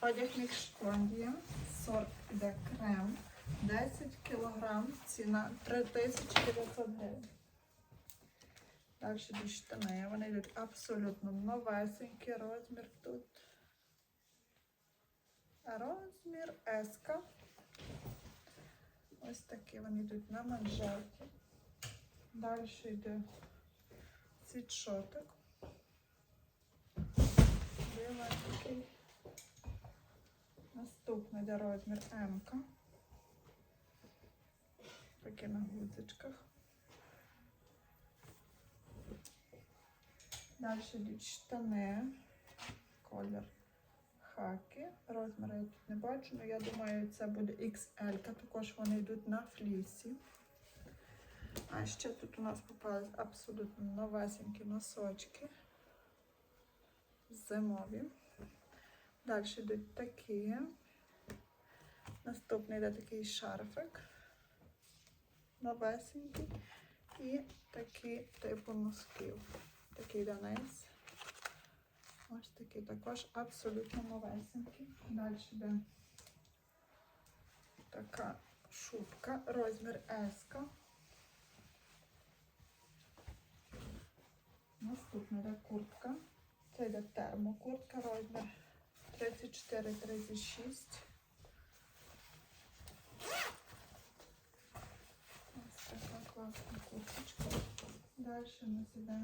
Одяг Мікшкондія, сорт іде крем, 10 кг, ціна 3900 гривень. Далі йдуть штани, вони йдуть абсолютно новесенькі, розмір тут. Розмір S. Ось такі вони йдуть на манжеті. Далі йде світшотик. Наступний розмір М. Такі на гудзичках. Далі йдуть штани, колір хаки. Розміри я тут не бачу, але я думаю, це буде XL. Також вони йдуть на флісі. А ще тут у нас попались абсолютно новесенькі носочки. Зимові. Далі йдуть такі. Наступний йде такий шарфик. Новесенький. І такі типу носків. Такий низ. Ось такий також абсолютно новесенький. Далі йде така шубка, розмір S. Наступна йде куртка. Це йде термокуртка, розмір 34-36. Ось така класна курточка. Далі нас іде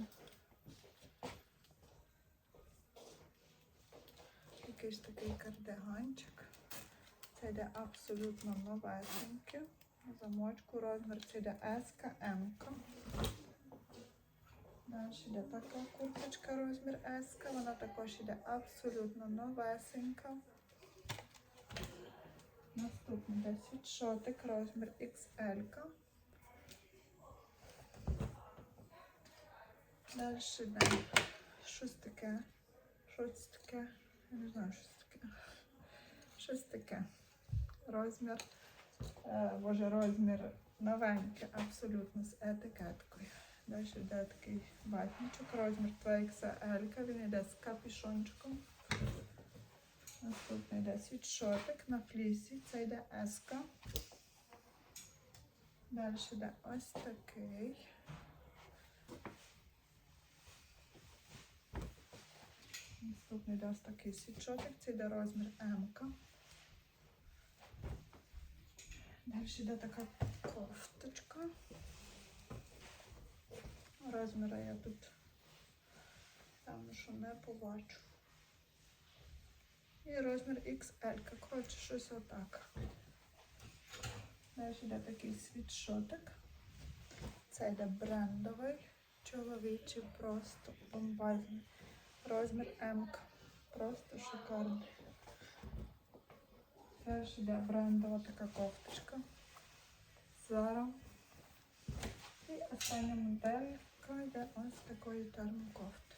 якийсь такий кардиганчик. Це йде абсолютно новесеньке. Замочку розмір це йде S, M. Далі йде така курточка розмір S. Вона також йде абсолютно новесенька. Наступний йде світшотик розмір XL. Далі йде щось таке. Щось таке. Я не знаю, що це таке. Щось таке. Розмір. Е, боже, розмір новенький, абсолютно з етикеткою. Далі йде такий ватничок, розмір 2XL, він йде з капюшончиком. Наступний йде світшотик на флісі, це йде S. Далі йде ось такий. Наступний йде ось такий світшотик, це йде розмір М. Далі йде така кофточка. Розміри я тут певно, що не побачу. І розмір XL. Коротше, щось отак. Далі йде такий світшотик. Це йде брендовий, чоловічий, просто бомбезний. Розмір М. Просто шикарний. Теж йде брендова така кофточка. Зара. І остання моделька йде ось такої термокофти.